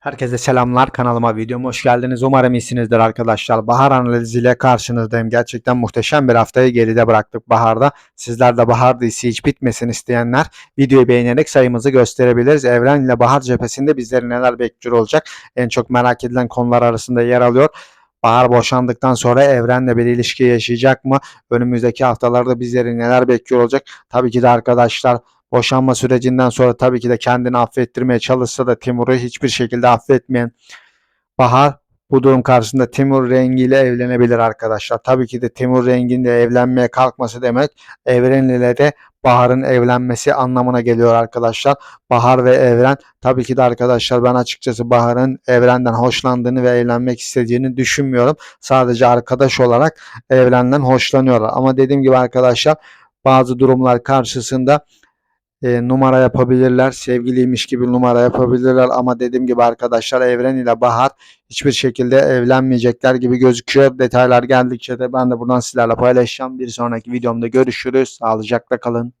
Herkese selamlar kanalıma videoma hoş geldiniz. Umarım iyisinizdir arkadaşlar. Bahar analiziyle karşınızdayım. Gerçekten muhteşem bir haftayı geride bıraktık baharda. Sizler de bahar dizisi hiç bitmesin isteyenler videoyu beğenerek sayımızı gösterebiliriz. Evren ile bahar cephesinde bizleri neler bekliyor olacak? En çok merak edilen konular arasında yer alıyor. Bahar boşandıktan sonra Evren'le bir ilişki yaşayacak mı? Önümüzdeki haftalarda bizleri neler bekliyor olacak? Tabii ki de arkadaşlar boşanma sürecinden sonra tabii ki de kendini affettirmeye çalışsa da Timur'u hiçbir şekilde affetmeyen Bahar bu durum karşısında Timur rengiyle evlenebilir arkadaşlar. Tabii ki de Timur rengiyle evlenmeye kalkması demek Evren ile de Bahar'ın evlenmesi anlamına geliyor arkadaşlar. Bahar ve Evren tabii ki de arkadaşlar ben açıkçası Bahar'ın Evren'den hoşlandığını ve evlenmek istediğini düşünmüyorum. Sadece arkadaş olarak Evren'den hoşlanıyorlar. Ama dediğim gibi arkadaşlar bazı durumlar karşısında e, numara yapabilirler. Sevgiliymiş gibi numara yapabilirler ama dediğim gibi arkadaşlar Evren ile Bahar hiçbir şekilde evlenmeyecekler gibi gözüküyor. Detaylar geldikçe de ben de buradan sizlerle paylaşacağım. Bir sonraki videomda görüşürüz. Sağlıcakla kalın.